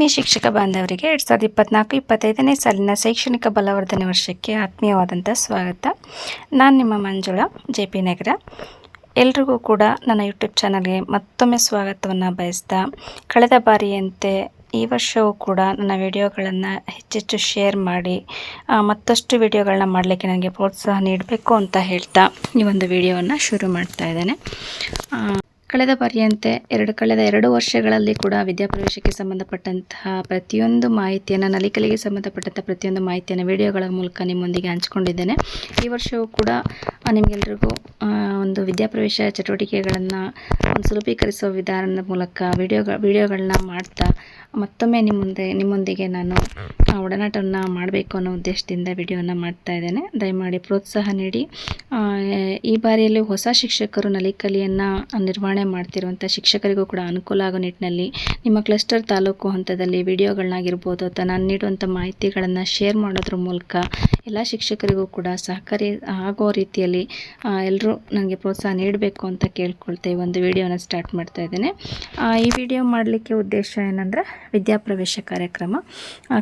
ಆತ್ಮೀಯ ಶಿಕ್ಷಕ ಬಾಂಧವರಿಗೆ ಎರಡು ಸಾವಿರದ ಇಪ್ಪತ್ನಾಲ್ಕು ಇಪ್ಪತ್ತೈದನೇ ಸಾಲಿನ ಶೈಕ್ಷಣಿಕ ಬಲವರ್ಧನೆ ವರ್ಷಕ್ಕೆ ಆತ್ಮೀಯವಾದಂಥ ಸ್ವಾಗತ. ನಾನು ನಿಮ್ಮ ಮಂಜುಳಾ, ಜೆ ಪಿ ನಗರ. ಎಲ್ರಿಗೂ ಕೂಡ ನನ್ನ ಯೂಟ್ಯೂಬ್ ಚಾನಲ್ಗೆ ಮತ್ತೊಮ್ಮೆ ಸ್ವಾಗತವನ್ನು ಬಯಸ್ತಾ, ಕಳೆದ ಬಾರಿಯಂತೆ ಈ ವರ್ಷವೂ ಕೂಡ ನನ್ನ ವಿಡಿಯೋಗಳನ್ನು ಹೆಚ್ಚೆಚ್ಚು ಶೇರ್ ಮಾಡಿ ಮತ್ತಷ್ಟು ವಿಡಿಯೋಗಳನ್ನ ಮಾಡಲಿಕ್ಕೆ ನನಗೆ ಪ್ರೋತ್ಸಾಹ ನೀಡಬೇಕು ಅಂತ ಹೇಳ್ತಾ ಈ ಒಂದು ವಿಡಿಯೋವನ್ನು ಶುರು ಮಾಡ್ತಾ ಇದ್ದೇನೆ. ಕಳೆದ ಬಾರಿಯಂತೆ ಎರಡು, ಕಳೆದ ಎರಡು ವರ್ಷಗಳಲ್ಲಿ ಕೂಡ ವಿದ್ಯಾಪ್ರವೇಶಕ್ಕೆ ಸಂಬಂಧಪಟ್ಟಂತಹ ಪ್ರತಿಯೊಂದು ಮಾಹಿತಿಯನ್ನು, ನಲಿಕಲಿಗೆ ಸಂಬಂಧಪಟ್ಟಂಥ ಪ್ರತಿಯೊಂದು ಮಾಹಿತಿಯನ್ನು, ವಿಡಿಯೋಗಳ ಮೂಲಕ ನಿಮ್ಮೊಂದಿಗೆ ಹಂಚ್ಕೊಂಡಿದ್ದೇನೆ. ಈ ವರ್ಷವೂ ಕೂಡ ನಿಮಗೆಲ್ಲರಿಗೂ ಒಂದು ವಿದ್ಯಾಪ್ರವೇಶ ಚಟುವಟಿಕೆಗಳನ್ನು ಒಂದು ಸುಲಭೀಕರಿಸುವ ವಿಧಾನದ ಮೂಲಕ ವಿಡಿಯೋಗ, ವಿಡಿಯೋಗಳನ್ನ ಮಾಡ್ತಾ ಮತ್ತೊಮ್ಮೆ ನಿಮ್ಮ ಮುಂದೆ ನಿಮ್ಮೊಂದಿಗೆ ನಾನು ಒಡನಾಟವನ್ನು ಮಾಡಬೇಕು ಅನ್ನೋ ಉದ್ದೇಶದಿಂದ ವಿಡಿಯೋನ ಮಾಡ್ತಾ ಇದ್ದೇನೆ. ದಯಮಾಡಿ ಪ್ರೋತ್ಸಾಹ ನೀಡಿ. ಈ ಬಾರಿಯಲ್ಲಿ ಹೊಸ ಶಿಕ್ಷಕರು ನಲಿಕಲಿಯನ್ನು ನಿರ್ವಹಣೆ ಮಾಡ್ತಿರುವಂಥ ಶಿಕ್ಷಕರಿಗೂ ಕೂಡ ಅನುಕೂಲ ಆಗೋ ನಿಟ್ಟಿನಲ್ಲಿ ನಿಮ್ಮ ಕ್ಲಸ್ಟರ್ ತಾಲೂಕು ಹಂತದಲ್ಲಿ ವಿಡಿಯೋಗಳನ್ನಾಗಿರ್ಬೋದು ಅಥವಾ ನಾನು ನೀಡುವಂಥ ಮಾಹಿತಿಗಳನ್ನು ಶೇರ್ ಮಾಡೋದ್ರ ಮೂಲಕ ಎಲ್ಲ ಶಿಕ್ಷಕರಿಗೂ ಕೂಡ ಸಹಕಾರಿ ಆಗೋ ರೀತಿಯಲ್ಲಿ ಎಲ್ಲರೂ ನನಗೆ ಪ್ರೋತ್ಸಾಹ ನೀಡಬೇಕು ಅಂತ ಕೇಳ್ಕೊಳ್ತೇವೆ ಒಂದು ವಿಡಿಯೋನ ಸ್ಟಾರ್ಟ್ ಮಾಡ್ತಾ ಇದ್ದೇನೆ. ಈ ವಿಡಿಯೋ ಮಾಡಲಿಕ್ಕೆ ಉದ್ದೇಶ ಏನಂದರೆ ವಿದ್ಯಾಪ್ರವೇಶ ಕಾರ್ಯಕ್ರಮ.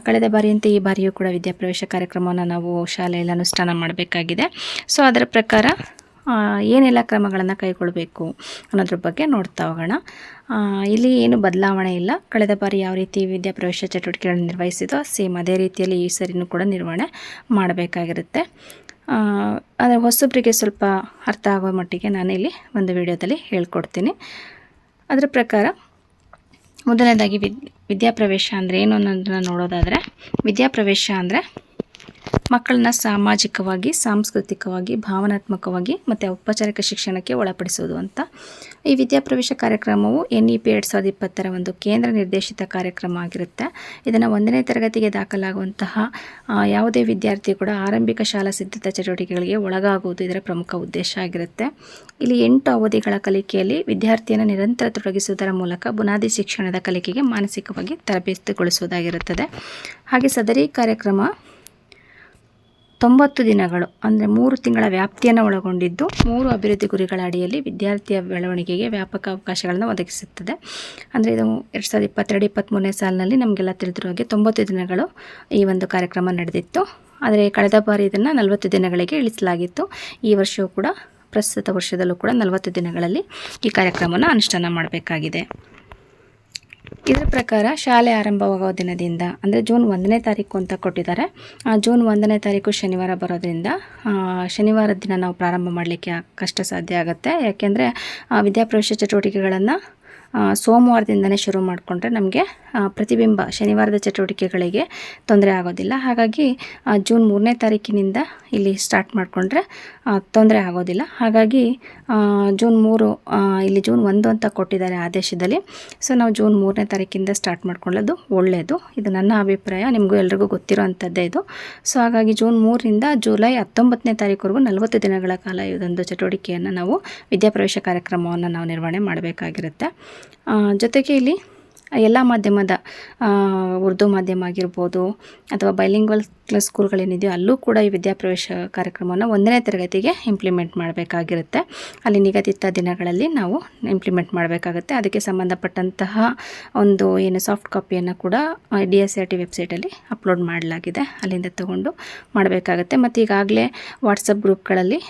ಕಳೆದ ಬಾರಿಯಂತೆ ಈ ಬಾರಿಯೂ ಕೂಡ ವಿದ್ಯಾಪ್ರವೇಶ ಕಾರ್ಯಕ್ರಮವನ್ನು ನಾವು ಶಾಲೆಯಲ್ಲಿ ಅನುಷ್ಠಾನ ಮಾಡಬೇಕಾಗಿದೆ. ಸೊ ಅದರ ಪ್ರಕಾರ ಏನೆಲ್ಲ ಕ್ರಮಗಳನ್ನು ಕೈಗೊಳ್ಳಬೇಕು ಅನ್ನೋದ್ರ ಬಗ್ಗೆ ನೋಡ್ತಾ ಹೋಗೋಣ. ಇಲ್ಲಿ ಏನು ಬದಲಾವಣೆ ಇಲ್ಲ. ಕಳೆದ ಬಾರಿ ಯಾವ ರೀತಿ ವಿದ್ಯಾಪ್ರವೇಶ ಚಟುವಟಿಕೆಗಳನ್ನು ನಿರ್ವಹಿಸಿದೋ, ಸೇಮ್ ಅದೇ ರೀತಿಯಲ್ಲಿ ಈ ಸರಿನೂ ಕೂಡ ನಿರ್ವಹಣೆ ಮಾಡಬೇಕಾಗಿರುತ್ತೆ. ಅಂದರೆ ಹೊಸಬ್ರಿಗೆ ಸ್ವಲ್ಪ ಅರ್ಥ ಆಗೋ ಮಟ್ಟಿಗೆ ನಾನು ಇಲ್ಲಿ ಒಂದು ವಿಡಿಯೋದಲ್ಲಿ ಹೇಳ್ಕೊಡ್ತೀನಿ. ಅದರ ಪ್ರಕಾರ ಮೊದಲನೇದಾಗಿ ವಿದ್ ವಿದ್ಯಾಪ್ರವೇಶ ಅಂದರೆ ಏನು ಅನ್ನೋದನ್ನ ನೋಡೋದಾದರೆ ವಿದ್ಯಾಪ್ರವೇಶ ಅಂದರೆ ಮಕ್ಕಳನ್ನ ಸಾಮಾಜಿಕವಾಗಿ, ಸಾಂಸ್ಕೃತಿಕವಾಗಿ, ಭಾವನಾತ್ಮಕವಾಗಿ ಮತ್ತು ಔಪಚಾರಿಕ ಶಿಕ್ಷಣಕ್ಕೆ ಒಳಪಡಿಸುವುದು ಅಂತ. ಈ ವಿದ್ಯಾಪ್ರವೇಶ ಕಾರ್ಯಕ್ರಮವು ಎನ್ ಇ ಪಿ ಎರಡು ಸಾವಿರದ ಇಪ್ಪತ್ತರ ಒಂದು ಕೇಂದ್ರ ನಿರ್ದೇಶಿತ ಕಾರ್ಯಕ್ರಮ ಆಗಿರುತ್ತೆ. ಇದನ್ನು ಒಂದನೇ ತರಗತಿಗೆ ದಾಖಲಾಗುವಂತಹ ಯಾವುದೇ ವಿದ್ಯಾರ್ಥಿ ಕೂಡ ಆರಂಭಿಕ ಶಾಲಾ ಸಿದ್ಧತಾ ಚಟುವಟಿಕೆಗಳಿಗೆ ಒಳಗಾಗುವುದು ಇದರ ಪ್ರಮುಖ ಉದ್ದೇಶ ಆಗಿರುತ್ತೆ. ಇಲ್ಲಿ ಎಂಟು ಅವಧಿಗಳ ಕಲಿಕೆಯಲ್ಲಿ ವಿದ್ಯಾರ್ಥಿಯನ್ನು ನಿರಂತರ ತೊಡಗಿಸುವುದರ ಮೂಲಕ ಬುನಾದಿ ಶಿಕ್ಷಣದ ಕಲಿಕೆಗೆ ಮಾನಸಿಕವಾಗಿ ತರಬೇತಿಗೊಳಿಸುವುದಾಗಿರುತ್ತದೆ. ಹಾಗೆ ಸದರಿ ಕಾರ್ಯಕ್ರಮ ತೊಂಬತ್ತು ದಿನಗಳು, ಅಂದರೆ ಮೂರು ತಿಂಗಳ ವ್ಯಾಪ್ತಿಯನ್ನು ಒಳಗೊಂಡಿದ್ದು, ಮೂರು ಅಭಿವೃದ್ಧಿ ಗುರಿಗಳ ಅಡಿಯಲ್ಲಿ ವಿದ್ಯಾರ್ಥಿಯ ಬೆಳವಣಿಗೆಗೆ ವ್ಯಾಪಕ ಅವಕಾಶಗಳನ್ನು ಒದಗಿಸುತ್ತದೆ. ಅಂದರೆ ಇದು ಎರಡು ಸಾವಿರದ ಇಪ್ಪತ್ತೆರಡು ಇಪ್ಪತ್ತ್ಮೂರನೇ ಸಾಲಿನಲ್ಲಿ ನಮಗೆಲ್ಲ ತಿಳಿದಿರುವ ಹಾಗೆ ತೊಂಬತ್ತು ದಿನಗಳು ಈ ಒಂದು ಕಾರ್ಯಕ್ರಮ ನಡೆದಿತ್ತು. ಆದರೆ ಕಳೆದ ಬಾರಿ ಇದನ್ನು ನಲವತ್ತು ದಿನಗಳಿಗೆ ಇಳಿಸಲಾಗಿತ್ತು. ಈ ವರ್ಷವೂ ಕೂಡ, ಪ್ರಸ್ತುತ ವರ್ಷದಲ್ಲೂ ಕೂಡ ನಲವತ್ತು ದಿನಗಳಲ್ಲಿ ಈ ಕಾರ್ಯಕ್ರಮವನ್ನು ಅನುಷ್ಠಾನ ಮಾಡಬೇಕಾಗಿದೆ. ಇದರ ಪ್ರಕಾರ ಶಾಲೆ ಆರಂಭವಾಗುವ ದಿನದಿಂದ, ಅಂದರೆ ಜೂನ್ ಒಂದನೇ ತಾರೀಕು ಅಂತ ಕೊಟ್ಟಿದ್ದಾರೆ. ಜೂನ್ ಒಂದನೇ ತಾರೀಕು ಶನಿವಾರ ಬರೋದ್ರಿಂದ ಶನಿವಾರದ ದಿನ ನಾವು ಪ್ರಾರಂಭ ಮಾಡಲಿಕ್ಕೆ ಕಷ್ಟ ಸಾಧ್ಯ ಆಗುತ್ತೆ. ಯಾಕೆಂದರೆ ವಿದ್ಯಾಪ್ರವೇಶ ಚಟುವಟಿಕೆಗಳನ್ನು ಸೋಮವಾರದಿಂದನೇ ಶುರು ಮಾಡಿಕೊಂಡ್ರೆ ನಮಗೆ ಪ್ರತಿಬಿಂಬ ಶನಿವಾರದ ಚಟುವಟಿಕೆಗಳಿಗೆ ತೊಂದರೆ ಆಗೋದಿಲ್ಲ. ಹಾಗಾಗಿ ಜೂನ್ ಮೂರನೇ ತಾರೀಕಿನಿಂದ ಇಲ್ಲಿ ಸ್ಟಾರ್ಟ್ ಮಾಡಿಕೊಂಡ್ರೆ ತೊಂದರೆ ಆಗೋದಿಲ್ಲ. ಹಾಗಾಗಿ ಜೂನ್ ಮೂರು ಇಲ್ಲಿ ಜೂನ್ ಒಂದು ಅಂತ ಕೊಟ್ಟಿದ್ದಾರೆ ಆದೇಶದಲ್ಲಿ. ಸೊ ನಾವು ಜೂನ್ ಮೂರನೇ ತಾರೀಕಿಂದ ಸ್ಟಾರ್ಟ್ ಮಾಡ್ಕೊಳ್ಳೋದು ಒಳ್ಳೆಯದು ಇದು ನನ್ನ ಅಭಿಪ್ರಾಯ, ನಿಮಗೂ ಎಲ್ರಿಗೂ ಗೊತ್ತಿರೋ ಅಂಥದ್ದೇ ಇದು. ಸೊ ಹಾಗಾಗಿ ಜೂನ್ ಮೂರರಿಂದ ಜುಲೈ ಹತ್ತೊಂಬತ್ತನೇ ತಾರೀಕುವರೆಗೂ ನಲವತ್ತು ದಿನಗಳ ಕಾಲ ಇದೊಂದು ಚಟುವಟಿಕೆಯನ್ನು ನಾವು ವಿದ್ಯಾಪ್ರವೇಶ ಕಾರ್ಯಕ್ರಮವನ್ನು ನಾವು ನಿರ್ವಹಣೆ ಮಾಡಬೇಕಾಗಿರುತ್ತೆ. ಜೊತೆಗೆ ಇಲ್ಲಿ ಎಲ್ಲ ಮಾಧ್ಯಮದ ಉರ್ದು ಮಾಧ್ಯಮ ಆಗಿರ್ಬೋದು ಅಥವಾ ಬೈಲಿಂಗ್ವಲ್ ಸ್ಕೂಲ್ಗಳೇನಿದೆಯೋ ಅಲ್ಲೂ ಕೂಡ ಈ ವಿದ್ಯಾಪ್ರವೇಶ ಕಾರ್ಯಕ್ರಮವನ್ನು ಒಂದನೇ ತರಗತಿಗೆ ಇಂಪ್ಲಿಮೆಂಟ್ ಮಾಡಬೇಕಾಗಿರುತ್ತೆ. ಅಲ್ಲಿ ನಿಗದಿತ ದಿನಗಳಲ್ಲಿ ನಾವು ಇಂಪ್ಲಿಮೆಂಟ್ ಮಾಡಬೇಕಾಗುತ್ತೆ. ಅದಕ್ಕೆ ಸಂಬಂಧಪಟ್ಟಂತಹ ಒಂದು ಏನು ಸಾಫ್ಟ್ ಕಾಪಿಯನ್ನು ಕೂಡ ಡಿ ಎಸ್ ಆರ್ ಟಿ ವೆಬ್ಸೈಟಲ್ಲಿ ಅಪ್ಲೋಡ್ ಮಾಡಲಾಗಿದೆ. ಅಲ್ಲಿಂದ ತಗೊಂಡು ಮಾಡಬೇಕಾಗುತ್ತೆ. ಮತ್ತು ಈಗಾಗಲೇ ವಾಟ್ಸಪ್ ಗ್ರೂಪ್ಗಳಲ್ಲಿ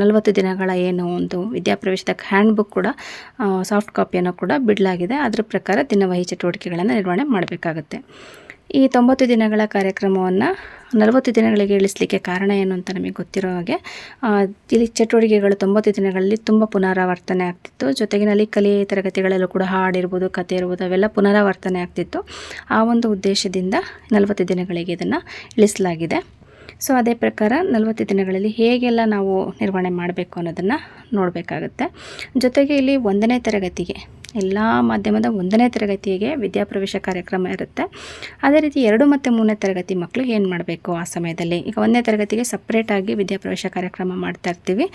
ನಲವತ್ತು ದಿನಗಳ ಏನು ಒಂದು ವಿದ್ಯಾಪ್ರವೇಶದ ಹ್ಯಾಂಡ್ ಬುಕ್ ಕೂಡ ಸಾಫ್ಟ್ ಕಾಪಿಯನ್ನು ಕೂಡ ಬಿಡಲಾಗಿದೆ. ಅದರ ಪ್ರಕಾರ ದಿನವಹಿ ಚಟುವಟಿಕೆಗಳನ್ನು ನಿರ್ವಹಣೆ ಮಾಡಬೇಕಾಗುತ್ತೆ. ಈ ತೊಂಬತ್ತು ದಿನಗಳ ಕಾರ್ಯಕ್ರಮವನ್ನು ನಲವತ್ತು ದಿನಗಳಿಗೆ ಇಳಿಸಲಿಕ್ಕೆ ಕಾರಣ ಏನು ಅಂತ ನಮಗೆ ಗೊತ್ತಿರೋ ಹಾಗೆ ಇಲ್ಲಿ ಚಟುವಟಿಕೆಗಳು ತೊಂಬತ್ತು ದಿನಗಳಲ್ಲಿ ತುಂಬ ಪುನರಾವರ್ತನೆ ಆಗ್ತಿತ್ತು. ಜೊತೆಗಿನಲ್ಲಿ ಕಲಿ ತರಗತಿಗಳಲ್ಲೂ ಕೂಡ ಹಾಡಿರ್ಬೋದು, ಕತೆ ಇರ್ಬೋದು, ಅವೆಲ್ಲ ಪುನರಾವರ್ತನೆ ಆಗ್ತಿತ್ತು. ಆ ಒಂದು ಉದ್ದೇಶದಿಂದ ನಲವತ್ತು ದಿನಗಳಿಗೆ ಇದನ್ನು ಇಳಿಸಲಾಗಿದೆ. ಸೊ ಅದೇ ಪ್ರಕಾರ ನಲವತ್ತು ದಿನಗಳಲ್ಲಿ ಹೇಗೆಲ್ಲ ನಾವು ನಿರ್ವಹಣೆ ಮಾಡಬೇಕು ಅನ್ನೋದನ್ನು ನೋಡಬೇಕಾಗುತ್ತೆ. ಜೊತೆಗೆ ಇಲ್ಲಿ ಒಂದನೇ ತರಗತಿಗೆ, ಎಲ್ಲ ಮಾಧ್ಯಮದ ಒಂದನೇ ತರಗತಿಗೆ ವಿದ್ಯಾಪ್ರವೇಶ ಕಾರ್ಯಕ್ರಮ ಇರುತ್ತೆ. ಅದೇ ರೀತಿ ಎರಡು ಮತ್ತು ಮೂರನೇ ತರಗತಿ ಮಕ್ಕಳು ಏನು ಮಾಡಬೇಕು ಆ ಸಮಯದಲ್ಲಿ? ಈಗ ಒಂದನೇ ತರಗತಿಗೆ ಸಪ್ರೇಟಾಗಿ ವಿದ್ಯಾಪ್ರವೇಶ ಕಾರ್ಯಕ್ರಮ ಮಾಡ್ತಾ ಇರ್ತೀವಿ.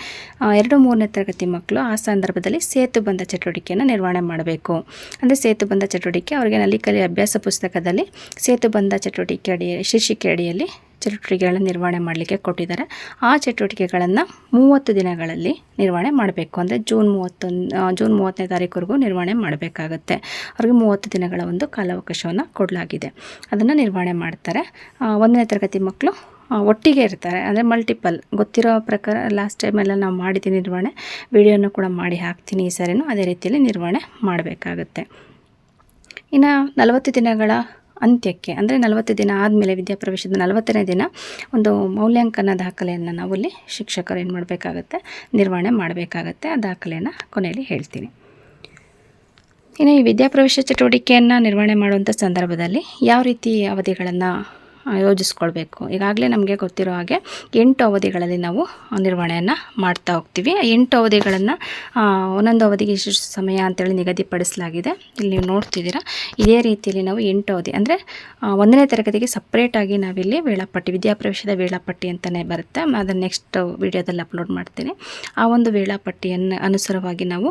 ಎರಡು ಮೂರನೇ ತರಗತಿ ಮಕ್ಕಳು ಆ ಸಂದರ್ಭದಲ್ಲಿ ಸೇತುಬಂಧ ಚಟುವಟಿಕೆಯನ್ನು ನಿರ್ವಹಣೆ ಮಾಡಬೇಕು. ಅಂದರೆ ಸೇತುಬಂಧ ಚಟುವಟಿಕೆ ಅವರಿಗೆ ನಲಿಕಲಿ ಅಭ್ಯಾಸ ಪುಸ್ತಕದಲ್ಲಿ ಸೇತುಬಂಧ ಚಟುವಟಿಕೆ ಅಡಿಯಲ್ಲಿ ಶೀರ್ಷಿಕೆ ಅಡಿಯಲ್ಲಿ ಚಟುವಟಿಕೆಗಳನ್ನ ನಿರ್ವಹಣೆ ಮಾಡಲಿಕ್ಕೆ ಕೊಟ್ಟಿದ್ದಾರೆ. ಆ ಚಟುವಟಿಕೆಗಳನ್ನು ಮೂವತ್ತು ದಿನಗಳಲ್ಲಿ ನಿರ್ವಹಣೆ ಮಾಡಬೇಕು. ಅಂದರೆ ಜೂನ್ ಮೂವತ್ತೊಂದು ಜೂನ್ ಮೂವತ್ತನೇ ತಾರೀಕುವರೆಗೂ ನಿರ್ವಹಣೆ ಮಾಡಬೇಕಾಗತ್ತೆ. ಅವ್ರಿಗೆ ಮೂವತ್ತು ದಿನಗಳ ಒಂದು ಕಾಲಾವಕಾಶವನ್ನು ಕೊಡಲಾಗಿದೆ. ಅದನ್ನು ನಿರ್ವಹಣೆ ಮಾಡ್ತಾರೆ. ಒಂದನೇ ತರಗತಿ ಮಕ್ಕಳು ಒಟ್ಟಿಗೆ ಇರ್ತಾರೆ. ಅಂದರೆ ಮಲ್ಟಿಪಲ್ ಗೊತ್ತಿರೋ ಪ್ರಕಾರ ಲಾಸ್ಟ್ ಟೈಮೆಲ್ಲ ನಾವು ಮಾಡಿದ್ದೀನಿ ನಿರ್ವಹಣೆ, ವಿಡಿಯೋನು ಕೂಡ ಮಾಡಿ ಹಾಕ್ತೀನಿ ಈ ಸರಿನೂ. ಅದೇ ರೀತಿಯಲ್ಲಿ ನಿರ್ವಹಣೆ ಮಾಡಬೇಕಾಗತ್ತೆ. ಇನ್ನು ನಲವತ್ತು ದಿನಗಳ ಅಂತ್ಯಕ್ಕೆ, ಅಂದರೆ ನಲವತ್ತು ದಿನ ಆದಮೇಲೆ ವಿದ್ಯಾಪ್ರವೇಶದ ನಲವತ್ತನೇ ದಿನ ಒಂದು ಮೌಲ್ಯಾಂಕನ ದಾಖಲೆಯನ್ನು ನಾವು ಇಲ್ಲಿ ಶಿಕ್ಷಕರು ಏನು ಮಾಡಬೇಕಾಗತ್ತೆ, ನಿರ್ವಹಣೆ ಮಾಡಬೇಕಾಗತ್ತೆ, ಆ ದಾಖಲೆಯನ್ನು ಕೊನೆಯಲ್ಲಿ ಹೇಳ್ತೀನಿ. ಇನ್ನು ಈ ವಿದ್ಯಾಪ್ರವೇಶ ಚಟುವಟಿಕೆಯನ್ನು ನಿರ್ವಹಣೆ ಮಾಡುವಂಥ ಸಂದರ್ಭದಲ್ಲಿ ಯಾವ ರೀತಿ ಅವಧಿಗಳನ್ನು ಯೋಜಿಸ್ಕೊಳ್ಬೇಕು. ಈಗಾಗಲೇ ನಮಗೆ ಗೊತ್ತಿರೋ ಹಾಗೆ ಎಂಟು ಅವಧಿಗಳಲ್ಲಿ ನಾವು ನಿರ್ವಹಣೆಯನ್ನು ಮಾಡ್ತಾ ಹೋಗ್ತೀವಿ. ಎಂಟು ಅವಧಿಗಳನ್ನು ಒಂದೊಂದು ಅವಧಿಗೆ ಇಷ್ಟು ಸಮಯ ಅಂತೇಳಿ ನಿಗದಿಪಡಿಸಲಾಗಿದೆ. ಇಲ್ಲಿ ನೀವು ನೋಡ್ತಿದ್ದೀರಾ, ಇದೇ ರೀತಿಯಲ್ಲಿ ನಾವು ಎಂಟು ಅವಧಿ, ಅಂದರೆ ಒಂದನೇ ತರಗತಿಗೆ ಸಪ್ರೇಟಾಗಿ ನಾವಿಲ್ಲಿ ವೇಳಾಪಟ್ಟಿ, ವಿದ್ಯಾಪ್ರವೇಶದ ವೇಳಾಪಟ್ಟಿ ಅಂತಲೇ ಬರುತ್ತೆ. ಅದನ್ನು ನೆಕ್ಸ್ಟ್ ವಿಡಿಯೋದಲ್ಲಿ ಅಪ್ಲೋಡ್ ಮಾಡ್ತೀನಿ. ಆ ಒಂದು ವೇಳಾಪಟ್ಟಿಯನ್ನು ಅನುಸಾರವಾಗಿ ನಾವು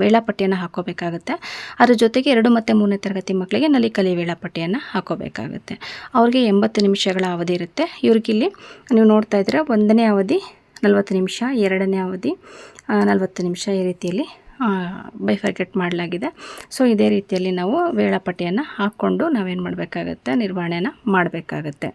ವೇಳಾಪಟ್ಟಿಯನ್ನು ಹಾಕೋಬೇಕಾಗುತ್ತೆ. ಅದ್ರ ಜೊತೆಗೆ ಎರಡು ಮತ್ತು ಮೂರನೇ ತರಗತಿ ಮಕ್ಕಳಿಗೆ ನಲಿಕಲಿ ವೇಳಾಪಟ್ಟಿಯನ್ನು ಹಾಕೋಬೇಕಾಗುತ್ತೆ. ಅವ್ರಿಗೆ ಎಂಬತ್ತು ನಿಮಿಷಗಳ ಅವಧಿ ಇರುತ್ತೆ. ಇವ್ರಿಗಿಲ್ಲಿ ನೀವು ನೋಡ್ತಾ ಇದ್ದೀರಾ ಒಂದನೇ ಅವಧಿ, ನಲವತ್ತು ನಿಮಿಷ, ಎರಡನೇ ಅವಧಿ ನಲವತ್ತು ನಿಮಿಷ ಈ ರೀತಿಯಲ್ಲಿ ಬೈಫರ್ಗೆಟ್ ಮಾಡಲಾಗಿದೆ. ಸೊ ಇದೇ ರೀತಿಯಲ್ಲಿ ನಾವು ವೇಳಾಪಟ್ಟಿಯನ್ನು ಹಾಕ್ಕೊಂಡು ನಾವೇನು ಮಾಡಬೇಕಾಗತ್ತೆ, ನಿರ್ವಹಣೆಯನ್ನು ಮಾಡಬೇಕಾಗತ್ತೆ.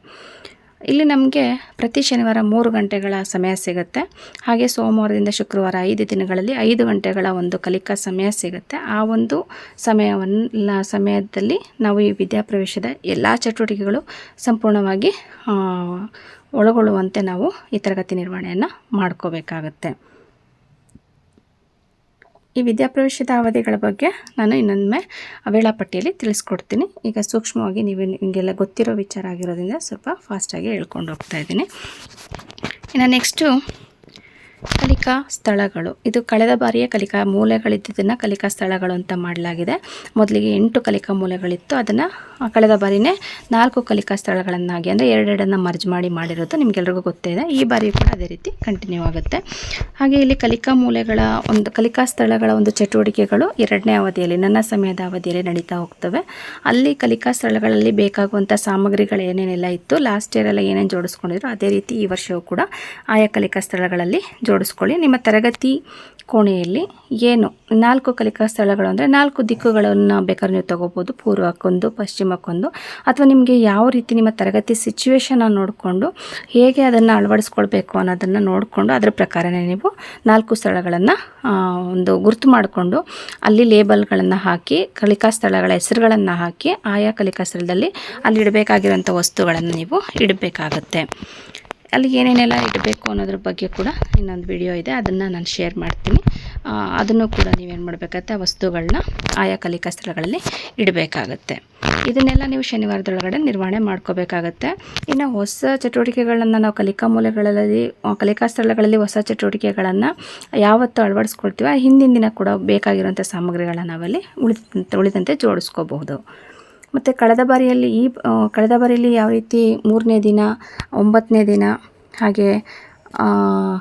ಇಲ್ಲಿ ನಮಗೆ ಪ್ರತಿ ಶನಿವಾರ ಮೂರು ಗಂಟೆಗಳ ಸಮಯ ಸಿಗುತ್ತೆ. ಹಾಗೆ ಸೋಮವಾರದಿಂದ ಶುಕ್ರವಾರ ಐದು ದಿನಗಳಲ್ಲಿ ಐದು ಗಂಟೆಗಳ ಒಂದು ಕಲಿಕಾ ಸಮಯ ಸಿಗುತ್ತೆ. ಆ ಒಂದು ಸಮಯವನ್ನು, ಸಮಯದಲ್ಲಿ ನಾವು ಈ ವಿದ್ಯಾಪ್ರವೇಶದ ಎಲ್ಲ ಚಟುವಟಿಕೆಗಳು ಸಂಪೂರ್ಣವಾಗಿ ಒಳಗೊಳ್ಳುವಂತೆ ನಾವು ಈ ತರಗತಿ ನಿರ್ವಹಣೆಯನ್ನು ಮಾಡ್ಕೋಬೇಕಾಗತ್ತೆ. ಈ ವಿದ್ಯಾಪ್ರವೇಶದ ಅವಧಿಗಳ ಬಗ್ಗೆ ನಾನು ಇನ್ನೊಮ್ಮೆ ವೇಳಾಪಟ್ಟಿಯಲ್ಲಿ ತಿಳಿಸ್ಕೊಡ್ತೀನಿ. ಈಗ ಸೂಕ್ಷ್ಮವಾಗಿ ನೀವು ನಿಮಗೆಲ್ಲ ಗೊತ್ತಿರೋ ವಿಚಾರ ಆಗಿರೋದ್ರಿಂದ ಸ್ವಲ್ಪ ಫಾಸ್ಟಾಗಿ ಹೇಳ್ಕೊಂಡು ಹೋಗ್ತಾ ಇದ್ದೀನಿ. ಇನ್ನು ನೆಕ್ಸ್ಟು ಕಲಿಕಾ ಸ್ಥಳಗಳು. ಇದು ಕಳೆದ ಬಾರಿಯ ಕಲಿಕಾ ಮೂಲೆಗಳಿದ್ದುದನ್ನು ಕಲಿಕಾ ಸ್ಥಳಗಳು ಅಂತ ಮಾಡಲಾಗಿದೆ. ಮೊದಲಿಗೆ ಎಂಟು ಕಲಿಕಾ ಮೂಲೆಗಳಿತ್ತು. ಅದನ್ನು ಕಳೆದ ಬಾರಿನೇ ನಾಲ್ಕು ಕಲಿಕಾ ಸ್ಥಳಗಳನ್ನಾಗಿ ಅಂದರೆ ಎರಡೆರಡನ್ನು ಮರ್ಜ್ ಮಾಡಿ ಮಾಡಿರೋದು ನಿಮಗೆಲ್ರಿಗೂ ಗೊತ್ತೇ ಇದೆ. ಈ ಬಾರಿ ಕೂಡ ಅದೇ ರೀತಿ ಕಂಟಿನ್ಯೂ ಆಗುತ್ತೆ. ಹಾಗೆ ಇಲ್ಲಿ ಕಲಿಕಾ ಮೂಲೆಗಳ ಒಂದು ಕಲಿಕಾ ಸ್ಥಳಗಳ ಒಂದು ಚಟುವಟಿಕೆಗಳು ಎರಡನೇ ಅವಧಿಯಲ್ಲಿ, ನನ್ನ ಸಮಯದ ಅವಧಿಯಲ್ಲಿ ನಡೀತಾ ಹೋಗ್ತವೆ. ಅಲ್ಲಿ ಕಲಿಕಾ ಸ್ಥಳಗಳಲ್ಲಿ ಬೇಕಾಗುವಂಥ ಸಾಮಗ್ರಿಗಳು ಏನೇನೆಲ್ಲ ಇತ್ತು ಲಾಸ್ಟ್ ಇಯರೆಲ್ಲ ಏನೇನು ಜೋಡಿಸ್ಕೊಂಡಿದ್ರು, ಅದೇ ರೀತಿ ಈ ವರ್ಷವೂ ಕೂಡ ಆಯಾ ಕಲಿಕಾ ಸ್ಥಳಗಳಲ್ಲಿ ಜೋಡಿಸ್ಕೊಳ್ಳಿ. ನಿಮ್ಮ ತರಗತಿ ಕೋಣೆಯಲ್ಲಿ ಏನು ನಾಲ್ಕು ಕಲಿಕಾ ಸ್ಥಳಗಳು ಅಂದರೆ ನಾಲ್ಕು ದಿಕ್ಕುಗಳನ್ನು ಬೇಕಾದ್ರೆ ನೀವು ತೊಗೋಬೋದು. ಪೂರ್ವಕ್ಕೊಂದು, ಪಶ್ಚಿಮಕ್ಕೊಂದು. ಅಥವಾ ನಿಮಗೆ ಯಾವ ರೀತಿ ನಿಮ್ಮ ತರಗತಿ ಸಿಚುವೇಶನ್ನ ನೋಡಿಕೊಂಡು ಹೇಗೆ ಅದನ್ನು ಅಳವಡಿಸ್ಕೊಳ್ಬೇಕು ಅನ್ನೋದನ್ನು ನೋಡಿಕೊಂಡು ಅದರ ಪ್ರಕಾರನೇ ನೀವು ನಾಲ್ಕು ಸ್ಥಳಗಳನ್ನು ಒಂದು ಗುರುತು ಮಾಡಿಕೊಂಡು ಅಲ್ಲಿ ಲೇಬಲ್ಗಳನ್ನು ಹಾಕಿ, ಕಲಿಕಾ ಸ್ಥಳಗಳ ಹೆಸರುಗಳನ್ನು ಹಾಕಿ, ಆಯಾ ಕಲಿಕಾ ಸ್ಥಳದಲ್ಲಿ ಅಲ್ಲಿ ಇಡಬೇಕಾಗಿರುವಂಥ ವಸ್ತುಗಳನ್ನು ನೀವು ಇಡಬೇಕಾಗತ್ತೆ. ಅಲ್ಲಿ ಏನೇನೆಲ್ಲ ಇಡಬೇಕು ಅನ್ನೋದ್ರ ಬಗ್ಗೆ ಕೂಡ ಇನ್ನೊಂದು ವಿಡಿಯೋ ಇದೆ. ಅದನ್ನು ನಾನು ಶೇರ್ ಮಾಡ್ತೀನಿ. ಅದನ್ನು ಕೂಡ ನೀವೇನು ಮಾಡಬೇಕಾಗತ್ತೆ ಆ ವಸ್ತುಗಳನ್ನ ಆಯಾ ಕಲಿಕಾ ಸ್ಥಳಗಳಲ್ಲಿ ಇಡಬೇಕಾಗತ್ತೆ. ಇದನ್ನೆಲ್ಲ ನೀವು ಶನಿವಾರದೊಳಗಡೆ ನಿರ್ವಹಣೆ ಮಾಡ್ಕೋಬೇಕಾಗತ್ತೆ. ಇನ್ನು ಹೊಸ ಚಟುವಟಿಕೆಗಳನ್ನು ನಾವು ಕಲಿಕಾ ಮೂಲೆಗಳಲ್ಲಿ ಕಲಿಕಾ ಸ್ಥಳಗಳಲ್ಲಿ ಹೊಸ ಚಟುವಟಿಕೆಗಳನ್ನು ಯಾವತ್ತು ಅಳವಡಿಸ್ಕೊಳ್ತೀವೋ ಆ ಹಿಂದಿನ ದಿನ ಕೂಡ ಬೇಕಾಗಿರುವಂಥ ಸಾಮಗ್ರಿಗಳನ್ನು ನಾವಲ್ಲಿ ಉಳಿದಂತೆ ಉಳಿದಂತೆ ಜೋಡಿಸ್ಕೋಬಹುದು. ಮತ್ತು ಕಳೆದ ಬಾರಿಯಲ್ಲಿ ಈ ಕಳೆದ ಬಾರಿಯಲ್ಲಿ ಯಾವ ರೀತಿ ಮೂರನೇ ದಿನ ಒಂಬತ್ತನೇ ದಿನ ಹಾಗೆ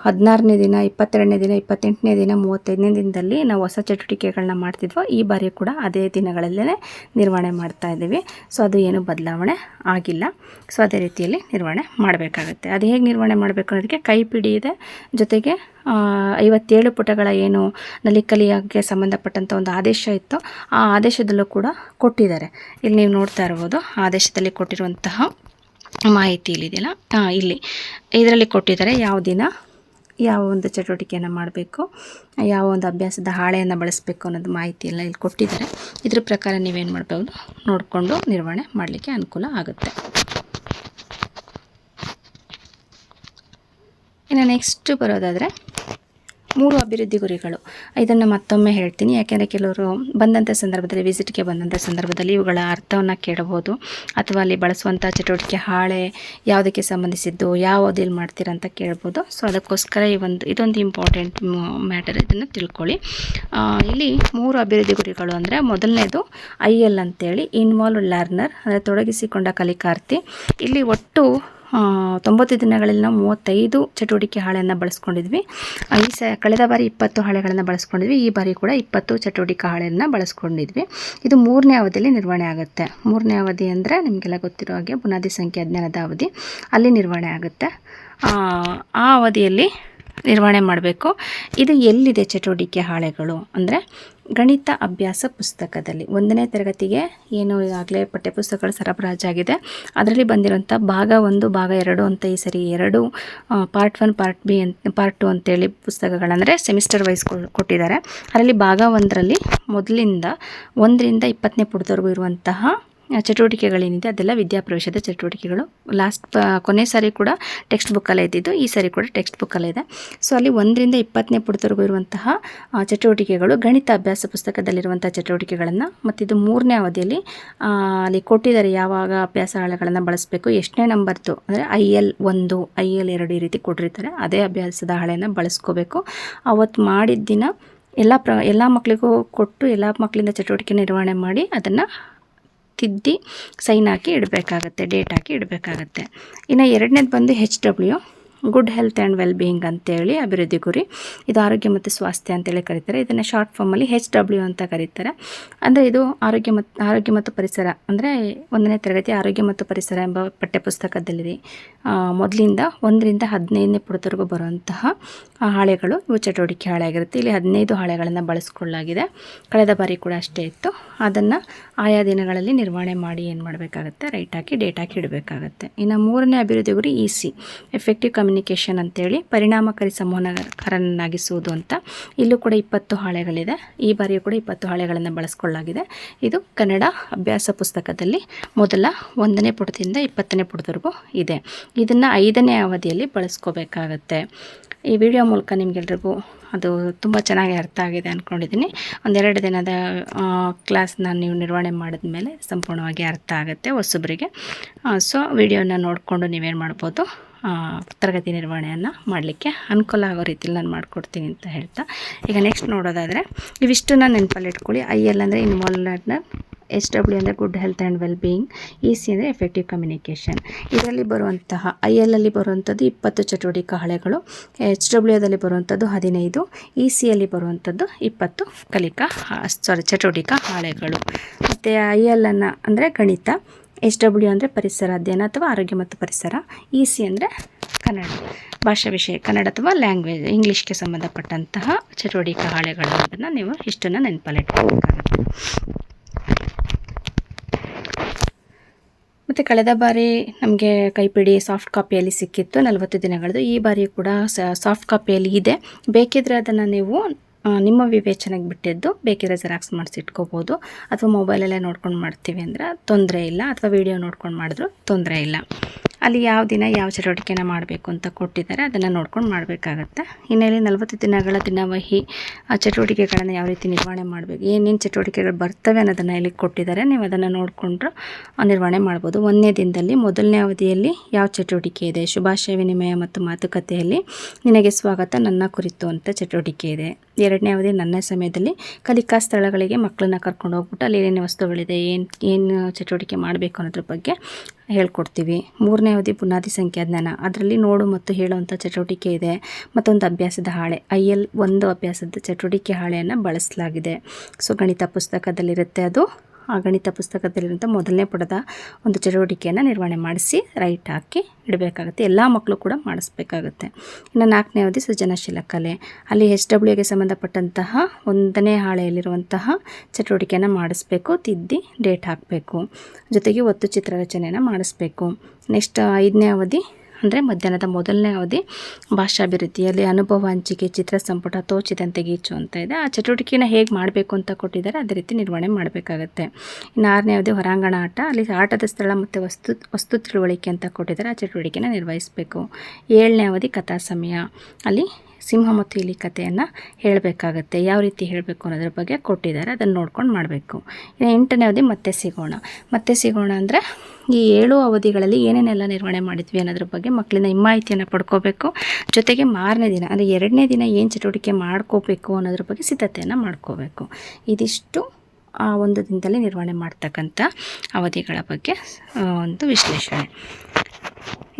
ಹದಿನಾರನೇ ದಿನ, ಇಪ್ಪತ್ತೆರಡನೇ ದಿನ, ಇಪ್ಪತ್ತೆಂಟನೇ ದಿನ, ಮೂವತ್ತೈದನೇ ದಿನದಲ್ಲಿ ನಾವು ಹೊಸ ಚಟುವಟಿಕೆಗಳನ್ನ ಮಾಡ್ತಿದ್ವೋ, ಈ ಬಾರಿ ಕೂಡ ಅದೇ ದಿನಗಳಲ್ಲೇ ನಿರ್ವಹಣೆ ಮಾಡ್ತಾ ಇದ್ದೀವಿ. ಸೊ ಅದು ಏನು ಬದಲಾವಣೆ ಆಗಿಲ್ಲ. ಸೊ ಅದೇ ರೀತಿಯಲ್ಲಿ ನಿರ್ವಹಣೆ ಮಾಡಬೇಕಾಗುತ್ತೆ. ಅದು ಹೇಗೆ ನಿರ್ವಹಣೆ ಮಾಡಬೇಕು ಅನ್ನೋದಕ್ಕೆ ಕೈಪಿಡಿ ಇದೆ. ಜೊತೆಗೆ ಐವತ್ತೇಳು ಪುಟಗಳ ಏನು ನಲಿಕಲಿಯಾಗೆ ಸಂಬಂಧಪಟ್ಟಂಥ ಒಂದು ಆದೇಶ ಇತ್ತು, ಆ ಆದೇಶದಲ್ಲೂ ಕೂಡ ಕೊಟ್ಟಿದ್ದಾರೆ. ಇಲ್ಲಿ ನೀವು ನೋಡ್ತಾ ಇರ್ಬೋದು ಆದೇಶದಲ್ಲಿ ಕೊಟ್ಟಿರುವಂತಹ ಮಾಹಿತಿ ಇಲ್ಲಿದೆಯಲ್ಲ ಇಲ್ಲಿ. ಇದರಲ್ಲಿ ಕೊಟ್ಟಿದ್ದಾರೆ ಯಾವ ದಿನ, ಯಾವ ಒಂದು ಚಟುವಟಿಕೆಯನ್ನು ಮಾಡಬೇಕು, ಯಾವ ಒಂದು ಅಭ್ಯಾಸದ ಹಾಳೆಯನ್ನು ಬಳಸಬೇಕು ಅನ್ನೋದು ಮಾಹಿತಿ ಎಲ್ಲ ಇಲ್ಲಿ ಕೊಟ್ಟಿದ್ದಾರೆ. ಇದ್ರ ಪ್ರಕಾರ ನೀವೇನು ಮಾಡ್ಬೋದು? ನೋಡಿಕೊಂಡು ನಿರ್ವಹಣೆ ಮಾಡಲಿಕ್ಕೆ ಅನುಕೂಲ ಆಗುತ್ತೆ. ಇನ್ನು ನೆಕ್ಸ್ಟ್ ಬರೋದಾದರೆ ಮೂರು ಅಭಿವೃದ್ಧಿ ಗುರಿಗಳು. ಇದನ್ನು ಮತ್ತೊಮ್ಮೆ ಹೇಳ್ತೀನಿ. ಯಾಕೆಂದರೆ ಕೆಲವರು ಬಂದಂಥ ಸಂದರ್ಭದಲ್ಲಿ ವಿಸಿಟ್ಗೆ ಬಂದಂಥ ಸಂದರ್ಭದಲ್ಲಿ ಇವುಗಳ ಅರ್ಥವನ್ನು ಕೇಳಬಹುದು. ಅಥವಾ ಅಲ್ಲಿ ಬಳಸುವಂಥ ಚಟುವಟಿಕೆ, ಹಾಳೆ ಯಾವುದಕ್ಕೆ ಸಂಬಂಧಿಸಿದ್ದು, ಯಾವ ಅವಧಿಯಲ್ಲಿ ಮಾಡ್ತೀರಾ ಅಂತ ಕೇಳ್ಬೋದು ಸೊ ಅದಕ್ಕೋಸ್ಕರ ಈ ಒಂದು, ಇದೊಂದು ಇಂಪಾರ್ಟೆಂಟ್ ಮ್ಯಾಟರ್ ಇದನ್ನು ತಿಳ್ಕೊಳ್ಳಿ. ಇಲ್ಲಿ ಮೂರು ಅಭಿವೃದ್ಧಿ ಗುರಿಗಳು ಅಂದರೆ ಮೊದಲನೇದು ಐ ಎಲ್ ಅಂತೇಳಿ ಇನ್ವಾಲ್ವ್ ಲರ್ನರ್ ಅಂದರೆ ತೊಡಗಿಸಿಕೊಂಡ ಕಲಿಕಾರ್ಥಿ ಇಲ್ಲಿ ಒಟ್ಟು ತೊಂಬತ್ತು ದಿನಗಳಲ್ಲಿ ನಾವು ಮೂವತ್ತೈದು ಚಟುವಟಿಕೆ ಹಾಳೆಯನ್ನು ಬಳಸ್ಕೊಂಡಿದ್ವಿ. ಈ ಸ, ಕಳೆದ ಬಾರಿ ಇಪ್ಪತ್ತು ಹಾಳೆಗಳನ್ನು ಬಳಸ್ಕೊಂಡಿದ್ವಿ. ಈ ಬಾರಿ ಕೂಡ ಇಪ್ಪತ್ತು ಚಟುವಟಿಕೆ ಹಾಳೆಯನ್ನು ಬಳಸ್ಕೊಂಡಿದ್ವಿ. ಇದು ಮೂರನೇ ಅವಧಿಯಲ್ಲಿ ನಿರ್ವಹಣೆ ಆಗುತ್ತೆ. ಮೂರನೇ ಅವಧಿ ಅಂದರೆ ನಿಮಗೆಲ್ಲ ಗೊತ್ತಿರೋ ಹಾಗೆ ಬುನಾದಿ ಸಂಖ್ಯೆ ಅಜ್ಞಾನದ ಅವಧಿ. ಅಲ್ಲಿ ನಿರ್ವಹಣೆ ಆಗುತ್ತೆ. ಆ ಅವಧಿಯಲ್ಲಿ ನಿರ್ವಹಣೆ ಮಾಡಬೇಕು. ಇದು ಎಲ್ಲಿದೆ ಚಟುವಟಿಕೆ ಹಾಳೆಗಳು ಅಂದರೆ ಗಣಿತ ಅಭ್ಯಾಸ ಪುಸ್ತಕದಲ್ಲಿ. ಒಂದನೇ ತರಗತಿಗೆ ಏನು ಈಗಾಗಲೇ ಪಠ್ಯಪುಸ್ತಕಗಳು ಸರಬರಾಜಾಗಿದೆ. ಅದರಲ್ಲಿ ಬಂದಿರುವಂಥ ಭಾಗ ಒಂದು, ಭಾಗ ಎರಡು ಅಂತ ಈ ಸರಿ ಎರಡು ಪಾರ್ಟ್ ಒನ್ ಪಾರ್ಟ್ ಬಿ ಅಂತ ಪಾರ್ಟ್ ಟು ಅಂತೇಳಿ ಪುಸ್ತಕಗಳಂದರೆ ಸೆಮಿಸ್ಟರ್ ವೈಸ್ ಕೊಟ್ಟಿದ್ದಾರೆ. ಅದರಲ್ಲಿ ಭಾಗ ಒಂದರಲ್ಲಿ ಮೊದಲಿಂದ ಒಂದರಿಂದ ಇಪ್ಪತ್ತನೇ ಪುಟದವರೆಗೂ ಇರುವಂತಹ ಚಟುವಟಿಕೆಗಳೇನಿದೆ, ಅದೆಲ್ಲ ವಿದ್ಯಾಪ್ರವೇಶದ ಚಟುವಟಿಕೆಗಳು. ಲಾಸ್ಟ್ ಕೊನೆ ಸಾರಿ ಕೂಡ ಟೆಕ್ಸ್ಟ್ ಬುಕ್ಕಲ್ಲೇ ಇದ್ದಿದ್ದು, ಈ ಸಾರಿ ಕೂಡ ಟೆಕ್ಸ್ಟ್ ಬುಕ್ಕಲ್ಲೇ ಇದೆ. ಸೊ ಅಲ್ಲಿ ಒಂದರಿಂದ ಇಪ್ಪತ್ತನೇ ಪುಟದವರೆಗೂ ಇರುವಂತಹ ಚಟುವಟಿಕೆಗಳು ಗಣಿತ ಅಭ್ಯಾಸ ಪುಸ್ತಕದಲ್ಲಿರುವಂಥ ಚಟುವಟಿಕೆಗಳನ್ನು, ಮತ್ತು ಇದು ಮೂರನೇ ಅವಧಿಯಲ್ಲಿ ಅಲ್ಲಿ ಕೊಟ್ಟಿದ್ದಾರೆ ಯಾವಾಗ ಅಭ್ಯಾಸ ಹಾಳೆಗಳನ್ನು ಬಳಸಬೇಕು, ಎಷ್ಟನೇ ನಂಬರ್ದು ಅಂದರೆ ಐ ಎಲ್ ಒಂದು ಐ ಎಲ್ ಎರಡು ಈ ರೀತಿ ಕೊಟ್ಟಿರ್ತಾರೆ, ಅದೇ ಅಭ್ಯಾಸದ ಹಾಳೆಯನ್ನು ಬಳಸ್ಕೋಬೇಕು. ಅವತ್ತು ಮಾಡಿದ ದಿನ ಎಲ್ಲ ಪ್ರ, ಎಲ್ಲ ಮಕ್ಕಳಿಗೂ ಕೊಟ್ಟು, ಎಲ್ಲ ಮಕ್ಕಳಿಂದ ಚಟುವಟಿಕೆ ನಿರ್ವಹಣೆ ಮಾಡಿ, ಅದನ್ನು ತಿದ್ದಿ ಸೈನ್ ಹಾಕಿ ಇಡಬೇಕಾಗತ್ತೆ ಡೇಟ್ ಹಾಕಿ ಇಡಬೇಕಾಗತ್ತೆ. ಇನ್ನು ಎರಡನೇದು ಬಂದು H W good health and well being ಅಂತೇಳಿ ಅಭಿವೃದ್ಧಿ ಗುರಿ, ಇದು ಆರೋಗ್ಯ ಮತ್ತು ಸ್ವಾಸ್ಥ್ಯ ಅಂತೇಳಿ ಕರೀತಾರೆ. ಇದನ್ನು ಶಾರ್ಟ್ ಫಾರ್ಮಲ್ಲಿ ಹೆಚ್ ಡಬ್ಲ್ಯೂ ಅಂತ ಕರೀತಾರೆ. ಅಂದರೆ ಇದು ಆರೋಗ್ಯ ಮತ್ತು ಆರೋಗ್ಯ ಮತ್ತು ಪರಿಸರ, ಅಂದರೆ ಒಂದನೇ ತರಗತಿ ಆರೋಗ್ಯ ಮತ್ತು ಪರಿಸರ ಎಂಬ ಪಠ್ಯಪುಸ್ತಕದಲ್ಲಿ ಮೊದಲಿಂದ ಒಂದರಿಂದ ಹದಿನೈದನೇ ಪುಟದವರೆಗೂ ಬರುವಂತಹ ಹಾಳೆಗಳು, ಇವು ಚಟುವಟಿಕೆ ಹಾಳೆ ಆಗಿರುತ್ತೆ ಇಲ್ಲಿ ಹದಿನೈದು ಹಾಳೆಗಳನ್ನು ಬಳಸ್ಕೊಳ್ಳಲಾಗಿದೆ. ಕಳೆದ ಬಾರಿ ಕೂಡ ಅಷ್ಟೇ ಇತ್ತು. ಅದನ್ನು ಆಯಾ ದಿನಗಳಲ್ಲಿ ನಿರ್ವಹಣೆ ಮಾಡಿ ಏನು ಮಾಡಬೇಕಾಗುತ್ತೆ? ರೈಟ್ ಹಾಕಿ, ಡೇಟ್ ಹಾಕಿ ಇಡಬೇಕಾಗತ್ತೆ. ಇನ್ನು ಮೂರನೇ ಅಭಿವೃದ್ಧಿ ಗುರಿ ಇ ಸಿ ಎಫೆಕ್ಟಿವ್ ಕಮ್ಯುನಿಕೇಷನ್ ಅಂತೇಳಿ ಪರಿಣಾಮಕಾರಿ ಸಂವಹನಕಾರನನ್ನಾಗಿಸುವುದು ಅಂತ. ಇಲ್ಲೂ ಕೂಡ ಇಪ್ಪತ್ತು ಹಾಳೆಗಳಿದೆ. ಈ ಬಾರಿಯೂ ಕೂಡ ಇಪ್ಪತ್ತು ಹಾಳೆಗಳನ್ನು ಬಳಸ್ಕೊಳ್ಳಲಾಗಿದೆ. ಇದು ಕನ್ನಡ ಅಭ್ಯಾಸ ಪುಸ್ತಕದಲ್ಲಿ ಮೊದಲ ಒಂದನೇ ಪುಟದಿಂದ ಇಪ್ಪತ್ತನೇ ಪುಟದವರೆಗೂ ಇದೆ. ಇದನ್ನು ಐದನೇ ಅವಧಿಯಲ್ಲಿ ಬಳಸ್ಕೋಬೇಕಾಗತ್ತೆ. ಈ ವಿಡಿಯೋ ಮೂಲಕ ನಿಮಗೆಲ್ರಿಗೂ ಅದು ತುಂಬ ಚೆನ್ನಾಗಿ ಅರ್ಥ ಆಗಿದೆ ಅಂದ್ಕೊಂಡಿದ್ದೀನಿ ಒಂದೆರಡು ದಿನದ ಕ್ಲಾಸ್ನ ನೀವು ನಿರ್ವಹಣೆ ಮಾಡಿದ ಮೇಲೆ ಸಂಪೂರ್ಣವಾಗಿ ಅರ್ಥ ಆಗುತ್ತೆ ಹೊಸೊಬ್ಬರಿಗೆ ಸೊ, ವಿಡಿಯೋನ ನೋಡಿಕೊಂಡು ನೀವೇನು ಮಾಡ್ಬೋದು? ತರಗತಿ ನಿರ್ವಹಣೆಯನ್ನು ಮಾಡಲಿಕ್ಕೆ ಅನುಕೂಲ ಆಗೋ ರೀತಿಯಲ್ಲಿ ನಾನು ಮಾಡಿಕೊಡ್ತೀನಿ ಅಂತ ಹೇಳ್ತಾ. ಈಗ ನೆಕ್ಸ್ಟ್ ನೋಡೋದಾದರೆ, ಇವಿಷ್ಟನ್ನ ನೆನಪಲ್ಲಿ ಇಟ್ಕೊಳ್ಳಿ. ಐ ಎಲ್ ಅಂದರೆ ಇನ್ವಾಲ್ವ್ನ ಎಸ್ ಡಬ್ಲ್ಯೂ ಅಂದರೆ good health and well being E C ಅಂದರೆ ಎಫೆಕ್ಟಿವ್ ಕಮ್ಯುನಿಕೇಷನ್ ಇದರಲ್ಲಿ ಬರುವಂತಹ ಐ ಅಲ್ಲಿ ಬರುವಂಥದ್ದು ಇಪ್ಪತ್ತು ಚಟುವಟಿಕೆ ಹಾಳೆಗಳು ಎಚ್ ಡಬ್ಲ್ಯೂದಲ್ಲಿ ಬರುವಂಥದ್ದು ಹದಿನೈದು ಇ ಸಿಯಲ್ಲಿ ಬರುವಂಥದ್ದು ಇಪ್ಪತ್ತು ಕಲಿಕಾ ಸಾರಿ ಚಟುವಟಿಕಾ ಹಾಳೆಗಳು. ಮತ್ತು ಐ ಎಲ್ ಅನ್ನು ಅಂದರೆ ಗಣಿತ. ಎಚ್ ಡಬ್ಲ್ಯೂ ಅಂದರೆ ಪರಿಸರ ಅಧ್ಯಯನ ಅಥವಾ ಆರೋಗ್ಯ ಮತ್ತು ಪರಿಸರ ಇ ಸಿ ಅಂದರೆ ಕನ್ನಡ ಭಾಷಾ ವಿಷಯ, ಕನ್ನಡ ಅಥವಾ ಲ್ಯಾಂಗ್ವೇಜ್ ಇಂಗ್ಲೀಷ್ಗೆ ಸಂಬಂಧಪಟ್ಟಂತಹ ಚಟುವಟಿಕೆ ಹಾಳೆಗಳು ಅದನ್ನು ನೀವು ಇಷ್ಟನ್ನು ನೆನಪಲ್ಲಿಟ್ಕೋಬೇಕಾಗುತ್ತೆ ಮತ್ತು ಕಳೆದ ಬಾರಿ ನಮಗೆ ಕೈಪಿಡಿ ಸಾಫ್ಟ್ ಕಾಪಿಯಲ್ಲಿ ಸಿಕ್ಕಿತ್ತು, ನಲವತ್ತು ದಿನಗಳದ್ದು ಈ ಬಾರಿ ಕೂಡ ಸಾಫ್ಟ್ ಕಾಪಿಯಲ್ಲಿ ಇದೆ. ಬೇಕಿದ್ದರೆ ಅದನ್ನು ನೀವು ನಿಮ್ಮ ವಿವೇಚನೆಗೆ ಬಿಟ್ಟಿದ್ದು, ಬೇಕಿದ್ರೆ ಜೆರಾಕ್ಸ್ ಮಾಡಿಸಿಟ್ಕೋಬೋದು. ಅಥವಾ ಮೊಬೈಲಲ್ಲೇ ನೋಡ್ಕೊಂಡು ಮಾಡ್ತೀವಿ ಅಂದರೆ ತೊಂದರೆ ಇಲ್ಲ. ಅಥವಾ ವಿಡಿಯೋ ನೋಡ್ಕೊಂಡು ಮಾಡಿದ್ರು ತೊಂದರೆ ಇಲ್ಲ. ಅಲ್ಲಿ ಯಾವ ದಿನ ಯಾವ ಚಟುವಟಿಕೆನ ಮಾಡಬೇಕು ಅಂತ ಕೊಟ್ಟಿದ್ದಾರೆ, ಅದನ್ನು ನೋಡ್ಕೊಂಡು ಮಾಡಬೇಕಾಗತ್ತೆ. ಹಿನ್ನೆಲೆ ನಲವತ್ತು ದಿನಗಳ ದಿನವಹಿ, ಆ ಚಟುವಟಿಕೆಗಳನ್ನು ಯಾವ ರೀತಿ ನಿರ್ವಹಣೆ ಮಾಡಬೇಕು, ಏನೇನು ಚಟುವಟಿಕೆಗಳು ಬರ್ತವೆ ಅನ್ನೋದನ್ನು ಇಲ್ಲಿ ಕೊಟ್ಟಿದ್ದಾರೆ. ನೀವು ಅದನ್ನು ನೋಡಿಕೊಂಡ್ರೆ ನಿರ್ವಹಣೆ ಮಾಡ್ಬೋದು. ಒಂದನೇ ದಿನದಲ್ಲಿ, ಮೊದಲನೇ ಅವಧಿಯಲ್ಲಿ ಯಾವ ಚಟುವಟಿಕೆ ಇದೆ? ಶುಭಾಶಯ, ವಿನಿಮಯ ಮತ್ತು ಮಾತುಕತೆಯಲ್ಲಿ ನಿನಗೆ ಸ್ವಾಗತ. ನನ್ನ ಕುರಿತು ಅಂತ ಚಟುವಟಿಕೆ ಇದೆ. ಎರಡನೇ ಅವಧಿ ನನ್ನ ಸಮಯದಲ್ಲಿ ಕಲಿಕಾ ಸ್ಥಳಗಳಿಗೆ ಮಕ್ಕಳನ್ನ ಕರ್ಕೊಂಡು ಹೋಗ್ಬಿಟ್ಟು ಅಲ್ಲಿ ಏನೇನು ವಸ್ತುಗಳಿದೆ, ಏನು ಏನು ಚಟುವಟಿಕೆ ಮಾಡಬೇಕು ಅನ್ನೋದ್ರ ಬಗ್ಗೆ ಹೇಳ್ಕೊಡ್ತೀವಿ. ಮೂರನೇ ಅವಧಿ ಬುನಾದಿ ಸಂಖ್ಯಾಜ್ಞಾನ ಅದರಲ್ಲಿ ನೋಡು ಮತ್ತು ಹೇಳುವಂಥ ಚಟುವಟಿಕೆ ಇದೆ. ಮತ್ತೊಂದು ಅಭ್ಯಾಸದ ಹಾಳೆ. ಐ ಎಲ್ ಒಂದು ಅಭ್ಯಾಸದ ಚಟುವಟಿಕೆ ಹಾಳೆಯನ್ನು ಬಳಸಲಾಗಿದೆ. ಸೊ, ಗಣಿತ ಪುಸ್ತಕದಲ್ಲಿರುತ್ತೆ ಅದು. ಗಣಿತ ಪುಸ್ತಕದಲ್ಲಿರುವಂಥ ಮೊದಲನೇ ಪುಟದ ಒಂದು ಚಟುವಟಿಕೆಯನ್ನು ನಿರ್ವಹಣೆ ಮಾಡಿಸಿ ರೈಟ್ ಹಾಕಿ ಇಡಬೇಕಾಗುತ್ತೆ. ಎಲ್ಲ ಮಕ್ಕಳು ಕೂಡ ಮಾಡಿಸ್ಬೇಕಾಗುತ್ತೆ. ಇನ್ನು ನಾಲ್ಕನೇ ಅವಧಿ ಸೃಜನಶೀಲ ಕಲೆ. ಅಲ್ಲಿ ಎಚ್ ಡಬ್ಲ್ಯೂಗೆ ಸಂಬಂಧಪಟ್ಟಂತಹ ಒಂದನೇ ಹಾಳೆಯಲ್ಲಿರುವಂತಹ ಚಟುವಟಿಕೆಯನ್ನು ಮಾಡಿಸ್ಬೇಕು, ತಿದ್ದಿ, ಡೇಟ್ ಹಾಕಬೇಕು. ಜೊತೆಗೆ ಒತ್ತು ಚಿತ್ರರಚನೆಯನ್ನು ಮಾಡಿಸ್ಬೇಕು. ನೆಕ್ಸ್ಟ್ ಐದನೇ ಅವಧಿ ಅಂದರೆ ಮಧ್ಯಾಹ್ನದ ಮೊದಲನೇ ಅವಧಿ ಭಾಷಾಭಿವೃದ್ಧಿಯಲ್ಲಿ ಅನುಭವ ಹಂಚಿಕೆ, ಚಿತ್ರ ಸಂಪುಟ ತೋಚಿದಂತೆ ಗೀಚು ಅಂತ ಇದೆ. ಆ ಚಟುವಟಿಕೆನ ಹೇಗೆ ಮಾಡಬೇಕು ಅಂತ ಕೊಟ್ಟಿದ್ದಾರೆ, ಅದೇ ರೀತಿ ನಿರ್ವಹಣೆ ಮಾಡಬೇಕಾಗತ್ತೆ. ಇನ್ನು ಆರನೇ ಅವಧಿ ಹೊರಾಂಗಣ ಆಟ, ಅಲ್ಲಿ ಆಟದ ಸ್ಥಳ ಮತ್ತು ವಸ್ತು ವಸ್ತು ತಿಳುವಳಿಕೆ ಅಂತ ಕೊಟ್ಟಿದ್ದಾರೆ, ಆ ಚಟುವಟಿಕೆನ ನಿರ್ವಹಿಸಬೇಕು. ಏಳನೇ ಅವಧಿ ಕಥಾ ಸಮಯ ಅಲ್ಲಿ ಸಿಂಹ ಮತ್ತು ಇಲಿ ಕಥೆಯನ್ನು ಹೇಳಬೇಕಾಗತ್ತೆ. ಯಾವ ರೀತಿ ಹೇಳಬೇಕು ಅನ್ನೋದ್ರ ಬಗ್ಗೆ ಕೊಟ್ಟಿದ್ದಾರೆ. ಅದನ್ನು ನೋಡ್ಕೊಂಡು ಮಾಡಬೇಕು. ಇನ್ನು ಎಂಟನೇ ಅವಧಿ ಮತ್ತೆ ಸಿಗೋಣ. ಮತ್ತೆ ಸಿಗೋಣ ಅಂದರೆ ಈ ಏಳು ಅವಧಿಗಳಲ್ಲಿ ಏನೇನೆಲ್ಲ ನಿರ್ವಹಣೆ ಮಾಡಿದ್ವಿ ಅನ್ನೋದ್ರ ಬಗ್ಗೆ ಮಕ್ಕಳಿಂದ ಹಿಮಾಹಿತಿಯನ್ನು ಪಡ್ಕೋಬೇಕು. ಜೊತೆಗೆ ಮಾರನೇ ದಿನ ಅಂದರೆ ಎರಡನೇ ದಿನ ಏನು ಚಟುವಟಿಕೆ ಮಾಡ್ಕೋಬೇಕು ಅನ್ನೋದ್ರ ಬಗ್ಗೆ ಸಿದ್ಧತೆಯನ್ನು ಮಾಡ್ಕೋಬೇಕು. ಇದಿಷ್ಟು ಆ ಒಂದು ದಿನದಲ್ಲಿ ನಿರ್ವಹಣೆ ಮಾಡ್ತಕ್ಕಂಥ ಅವಧಿಗಳ ಬಗ್ಗೆ ಒಂದು ವಿಶ್ಲೇಷಣೆ.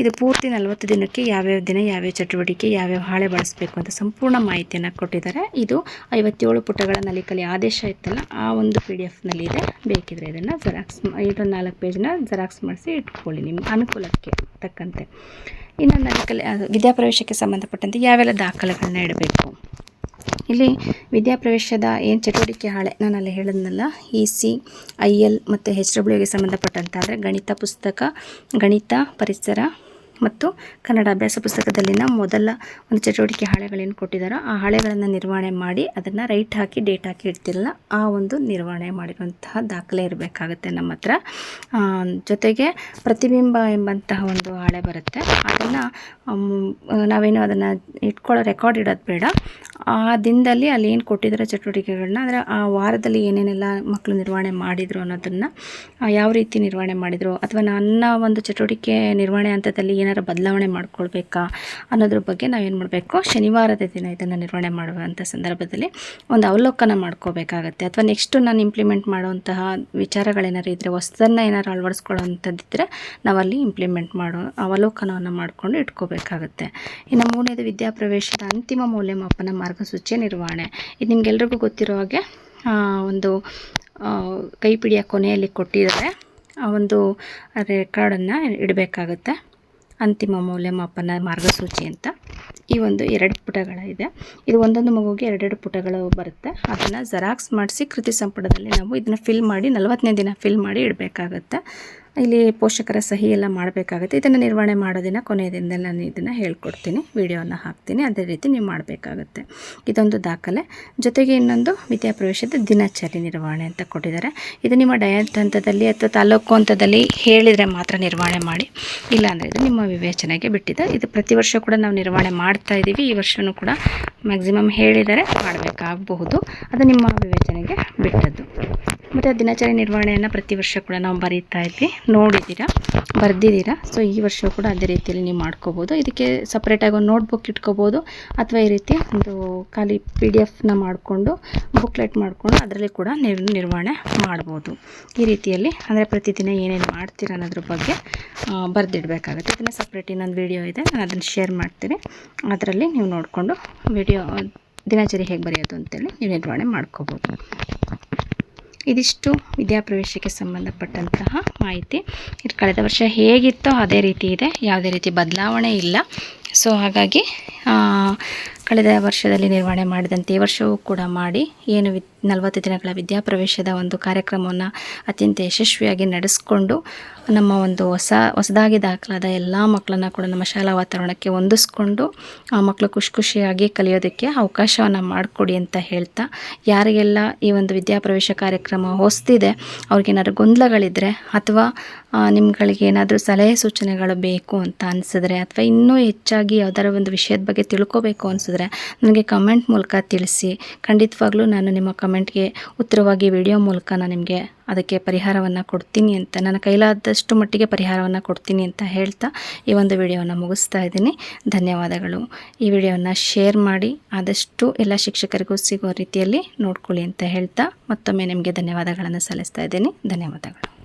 ಇದು ಪೂರ್ತಿ ನಲವತ್ತು ದಿನಕ್ಕೆ ಯಾವ್ಯಾವ ದಿನ, ಯಾವ್ಯಾವ ಚಟುವಟಿಕೆ, ಯಾವ್ಯಾವ ಹಾಳೆ ಬಳಸಬೇಕು ಅಂತ ಸಂಪೂರ್ಣ ಮಾಹಿತಿಯನ್ನು ಕೊಟ್ಟಿದ್ದಾರೆ. ಇದು ಐವತ್ತೇಳು ಪುಟಗಳ ನಲಿಕಲಿ ಆದೇಶ ಇತ್ತಲ್ಲ, ಆ ಒಂದು ಪಿ ಡಿ ಎಫ್ನಲ್ಲಿ ಇದೆ. ಬೇಕಿದ್ರೆ ಇದನ್ನು ಜೆರಾಕ್ಸ್ ಇದು ನಾಲ್ಕು ಪೇಜ್ನ ಜೆರಾಕ್ಸ್ ಮಾಡಿಸಿ ಇಟ್ಕೊಳ್ಳಿ ನಿಮ್ಮ ಅನುಕೂಲಕ್ಕೆ ತಕ್ಕಂತೆ. ಇನ್ನು ನಲಿಕಲಿ ವಿದ್ಯಾಪ್ರವೇಶಕ್ಕೆ ಸಂಬಂಧಪಟ್ಟಂತೆ ಯಾವೆಲ್ಲ ದಾಖಲೆಗಳನ್ನ ಇಡಬೇಕು? ಇಲ್ಲಿ ವಿದ್ಯಾಪ್ರವೇಶದ ಏನು ಚಟುವಟಿಕೆ ಹಾಳೆ? ನಾನು ಅಲ್ಲಿ ಹೇಳಿದ್ನಲ್ಲ ಇ ಸಿ ಐ ಎಲ್ ಮತ್ತು ಹೆಚ್ ಡಬ್ಲ್ಯೂಗೆ ಸಂಬಂಧಪಟ್ಟಂತಾದರೆ ಗಣಿತ ಪುಸ್ತಕ, ಗಣಿತ ಪರಿಸರ ಮತ್ತು ಕನ್ನಡ ಅಭ್ಯಾಸ ಪುಸ್ತಕದಲ್ಲಿನ ಮೊದಲ ಒಂದು ಚಟುವಟಿಕೆ ಹಾಳೆಗಳೇನು ಕೊಟ್ಟಿದ್ದಾರೋ ಆ ಹಾಳೆಗಳನ್ನು ನಿರ್ವಹಣೆ ಮಾಡಿ ಅದನ್ನು ರೈಟ್ ಹಾಕಿ, ಡೇಟ್ ಹಾಕಿ ಇಡ್ತಿರಲ್ಲ, ಆ ಒಂದು ನಿರ್ವಹಣೆ ಮಾಡಿರುವಂತಹ ದಾಖಲೆ ಇರಬೇಕಾಗುತ್ತೆ ನಮ್ಮ ಹತ್ರ. ಜೊತೆಗೆ ಪ್ರತಿಬಿಂಬ ಎಂಬಂತಹ ಒಂದು ಹಾಳೆ ಬರುತ್ತೆ. ಅದನ್ನು ನಾವೇನು ಅದನ್ನು ಇಟ್ಕೊಳ್ಳೋ ರೆಕಾರ್ಡ್ ಇಡೋದು ಬೇಡ. ಆ ದಿನದಲ್ಲಿ ಅಲ್ಲಿ ಏನು ಕೊಟ್ಟಿದ್ದಾರೆ ಚಟುವಟಿಕೆಗಳನ್ನ, ಅಂದರೆ ಆ ವಾರದಲ್ಲಿ ಏನೇನೆಲ್ಲ ಮಕ್ಕಳು ನಿರ್ವಹಣೆ ಮಾಡಿದರು ಅನ್ನೋದನ್ನು ಯಾವ ರೀತಿ ನಿರ್ವಹಣೆ ಮಾಡಿದರು, ಅಥವಾ ನನ್ನ ಒಂದು ಚಟುವಟಿಕೆ ನಿರ್ವಹಣೆ ಹಂತದಲ್ಲಿ ಏನಾರು ಬದಲಾವಣೆ ಮಾಡ್ಕೊಳ್ಬೇಕಾ ಅನ್ನೋದ್ರ ಬಗ್ಗೆ ನಾವೇನು ಮಾಡಬೇಕು? ಶನಿವಾರದ ದಿನ ಇದನ್ನು ನಿರ್ವಹಣೆ ಮಾಡುವಂಥ ಸಂದರ್ಭದಲ್ಲಿ ಒಂದು ಅವಲೋಕನ ಮಾಡ್ಕೋಬೇಕಾಗತ್ತೆ. ಅಥವಾ ನೆಕ್ಸ್ಟು ನಾನು ಇಂಪ್ಲಿಮೆಂಟ್ ಮಾಡುವಂತಹ ವಿಚಾರಗಳೇನಾರು ಇದ್ದರೆ ಹೊಸದನ್ನು ಏನಾರು ಅಳವಡಿಸ್ಕೊಳ್ಳೋವಂಥದ್ದಿದ್ದರೆ ನಾವಲ್ಲಿ ಇಂಪ್ಲಿಮೆಂಟ್ ಮಾಡೋ ಅವಲೋಕನವನ್ನು ಮಾಡಿಕೊಂಡು ಇಟ್ಕೋಬೇಕಾಗತ್ತೆ. ಇನ್ನು ಮೂರನೇದು ವಿದ್ಯಾಪ್ರವೇಶದ ಅಂತಿಮ ಮೌಲ್ಯಮಾಪನ ಮಾರ್ಗಸೂಚಿ ನಿರ್ವಹಣೆ. ಇದು ನಿಮಗೆಲ್ರಿಗೂ ಗೊತ್ತಿರೋ ಹಾಗೆ ಒಂದು ಕೈಪಿಡಿಯ ಕೊನೆಯಲ್ಲಿ ಕೊಟ್ಟಿದ್ದಾರೆ ಆ ಒಂದು ರೆಕಾರ್ಡನ್ನು ಇಡಬೇಕಾಗುತ್ತೆ. ಅಂತಿಮ ಮೌಲ್ಯಮಾಪನ ಮಾರ್ಗಸೂಚಿ ಅಂತ. ಈ ಒಂದು ಎರಡು ಪುಟಗಳಿದೆ. ಇದು ಒಂದೊಂದು ಮಗುಗೆ ಎರಡೆರಡು ಪುಟಗಳು ಬರುತ್ತೆ. ಅದನ್ನು ಜೆರಾಕ್ಸ್ ಮಾಡಿಸಿ ಕೃತಿ ಸಂಪುಟದಲ್ಲಿ ನಾವು ಇದನ್ನು ಫಿಲ್ ಮಾಡಿ ನಲವತ್ತನೇ ದಿನ ಫಿಲ್ ಮಾಡಿ ಇಡಬೇಕಾಗತ್ತೆ. ಇಲ್ಲಿ ಪೋಷಕರ ಸಹಿ ಎಲ್ಲ ಮಾಡಬೇಕಾಗುತ್ತೆ. ಇದನ್ನು ನಿರ್ವಹಣೆ ಮಾಡೋದಿನ ಕೊನೆಯ ದಿನದಲ್ಲಿ ನಾನು ಇದನ್ನು ಹೇಳ್ಕೊಡ್ತೀನಿ. ವಿಡಿಯೋನ ಹಾಕ್ತೀನಿ. ಅದೇ ರೀತಿ ನೀವು ಮಾಡಬೇಕಾಗುತ್ತೆ. ಇದೊಂದು ದಾಖಲೆ. ಜೊತೆಗೆ ಇನ್ನೊಂದು ವಿದ್ಯಾಪ್ರವೇಶದ ದಿನಚರಿ ನಿರ್ವಹಣೆ ಅಂತ ಕೊಟ್ಟಿದ್ದಾರೆ. ಇದು ನಿಮ್ಮ ಡಯಟ್ ಹಂತದಲ್ಲಿ ಅಥವಾ ತಾಲೂಕು ಹಂತದಲ್ಲಿ ಹೇಳಿದರೆ ಮಾತ್ರ ನಿರ್ವಹಣೆ ಮಾಡಿ. ಇಲ್ಲಾಂದರೆ ಇದು ನಿಮ್ಮ ವಿವೇಚನೆಗೆ ಬಿಟ್ಟಿದೆ. ಇದು ಪ್ರತಿ ವರ್ಷ ಕೂಡ ನಾವು ನಿರ್ವಹಣೆ ಮಾಡ್ತಾ ಇದ್ದೀವಿ. ಈ ವರ್ಷವೂ ಕೂಡ ಮ್ಯಾಕ್ಸಿಮಮ್ ಹೇಳಿದರೆ ಮಾಡಬೇಕಾಗಬಹುದು. ಅದು ನಿಮ್ಮ ವಿವೇಚನೆಗೆ ಬಿಟ್ಟದ್ದು. ಮತ್ತು ದಿನಚರಿ ನಿರ್ವಹಣೆಯನ್ನು ಪ್ರತಿ ವರ್ಷ ಕೂಡ ನಾವು ಬರೀತಾ ಇದ್ವಿ. ನೋಡಿದ್ದೀರಾ? ಬರೆದಿದ್ದೀರಾ? ಸೊ ಈ ವರ್ಷ ಕೂಡ ಅದೇ ರೀತಿಯಲ್ಲಿ ನೀವು ಮಾಡ್ಕೋಬೋದು. ಇದಕ್ಕೆ ಸಪ್ರೇಟಾಗಿ ಒಂದು ನೋಟ್ಬುಕ್ ಇಟ್ಕೋಬೋದು. ಅಥವಾ ಈ ರೀತಿ ಒಂದು ಖಾಲಿ ಪಿ ಡಿ ಎಫ್ನ ಮಾಡಿಕೊಂಡು ಬುಕ್ಲೆಟ್ ಮಾಡಿಕೊಂಡು ಅದರಲ್ಲಿ ಕೂಡ ನೀವು ನಿರ್ವಹಣೆ ಮಾಡ್ಬೋದು. ಈ ರೀತಿಯಲ್ಲಿ ಅಂದರೆ ಪ್ರತಿದಿನ ಏನೇನು ಮಾಡ್ತೀರ ಅನ್ನೋದ್ರ ಬಗ್ಗೆ ಬರೆದಿಡಬೇಕಾಗುತ್ತೆ. ಇದನ್ನು ಸಪ್ರೇಟ್ ಇನ್ನೊಂದು ವಿಡಿಯೋ ಇದೆ. ನಾನು ಅದನ್ನು ಶೇರ್ ಮಾಡ್ತೀನಿ. ಅದರಲ್ಲಿ ನೀವು ನೋಡಿಕೊಂಡು ವಿಡಿಯೋ ದಿನಚರಿ ಹೇಗೆ ಬರೆಯೋದು ಅಂತೇಳಿ ನೀವು ನಿರ್ವಹಣೆ ಮಾಡ್ಕೋಬೋದು. ಇದಿಷ್ಟು ವಿದ್ಯಾಪ್ರವೇಶಕ್ಕೆ ಸಂಬಂಧಪಟ್ಟಂತಹ ಮಾಹಿತಿ. ಇದು ಕಳೆದ ವರ್ಷ ಹೇಗಿತ್ತೋ ಅದೇ ರೀತಿ ಇದೆ. ಯಾವುದೇ ರೀತಿ ಬದಲಾವಣೆ ಇಲ್ಲ. ಸೊ ಹಾಗಾಗಿ ಕಳೆದ ವರ್ಷದಲ್ಲಿ ನಿರ್ವಹಣೆ ಮಾಡಿದಂತೆ ಈ ವರ್ಷವೂ ಕೂಡ ಮಾಡಿ. ಏನು ವಿ ನಲವತ್ತು ದಿನಗಳ ವಿದ್ಯಾಪ್ರವೇಶದ ಒಂದು ಕಾರ್ಯಕ್ರಮವನ್ನು ಅತ್ಯಂತ ಯಶಸ್ವಿಯಾಗಿ ನಡೆಸಿಕೊಂಡು, ನಮ್ಮ ಒಂದು ಹೊಸ, ಹೊಸದಾಗಿ ದಾಖಲಾದ ಎಲ್ಲ ಮಕ್ಕಳನ್ನ ಕೂಡ ನಮ್ಮ ಶಾಲಾ ವಾತಾವರಣಕ್ಕೆ ಹೊಂದಿಸ್ಕೊಂಡು, ಆ ಮಕ್ಕಳು ಖುಷಿ ಖುಷಿಯಾಗಿ ಕಲಿಯೋದಕ್ಕೆ ಅವಕಾಶವನ್ನು ಮಾಡಿಕೊಡಿ ಅಂತ ಹೇಳ್ತಾ, ಯಾರಿಗೆಲ್ಲ ಈ ಒಂದು ವಿದ್ಯಾಪ್ರವೇಶ ಕಾರ್ಯಕ್ರಮ ಹೊಸ್ತಿದೆ ಅವ್ರಿಗೇನಾದ್ರು ಗೊಂದಲಗಳಿದ್ದರೆ ಅಥವಾ ನಿಮ್ಗಳಿಗೆ ಏನಾದರೂ ಸಲಹೆ ಸೂಚನೆಗಳು ಬೇಕು ಅಂತ ಅನಿಸಿದ್ರೆ ಅಥವಾ ಇನ್ನೂ ಹೆಚ್ಚಾಗಿ ಯಾವ್ದಾರ ಒಂದು ವಿಷಯದ ಬಗ್ಗೆ ತಿಳ್ಕೋಬೇಕು ಅನಿಸಿದ್ರೆ ನನಗೆ ಕಮೆಂಟ್ ಮೂಲಕ ತಿಳಿಸಿ. ಖಂಡಿತವಾಗ್ಲೂ ನಾನು ನಿಮ್ಮ ಕಮೆಂಟ್ಗೆ ಉತ್ತರವಾಗಿ ವಿಡಿಯೋ ಮೂಲಕ ನಾನು ನಿಮಗೆ ಅದಕ್ಕೆ ಪರಿಹಾರವನ್ನು ಕೊಡ್ತೀನಿ ಅಂತ, ನನ್ನ ಕೈಲಾದಷ್ಟು ಮಟ್ಟಿಗೆ ಪರಿಹಾರವನ್ನು ಕೊಡ್ತೀನಿ ಅಂತ ಹೇಳ್ತಾ ಈ ಒಂದು ವಿಡಿಯೋವನ್ನು ಮುಗಿಸ್ತಾ ಇದ್ದೀನಿ. ಧನ್ಯವಾದಗಳು. ಈ ವಿಡಿಯೋವನ್ನು ಶೇರ್ ಮಾಡಿ, ಆದಷ್ಟು ಎಲ್ಲ ಶಿಕ್ಷಕರಿಗೂ ಸಿಗೋ ರೀತಿಯಲ್ಲಿ ನೋಡ್ಕೊಳ್ಳಿ ಅಂತ ಹೇಳ್ತಾ ಮತ್ತೊಮ್ಮೆ ನಿಮಗೆ ಧನ್ಯವಾದಗಳನ್ನು ಸಲ್ಲಿಸ್ತಾ ಇದ್ದೀನಿ. ಧನ್ಯವಾದಗಳು.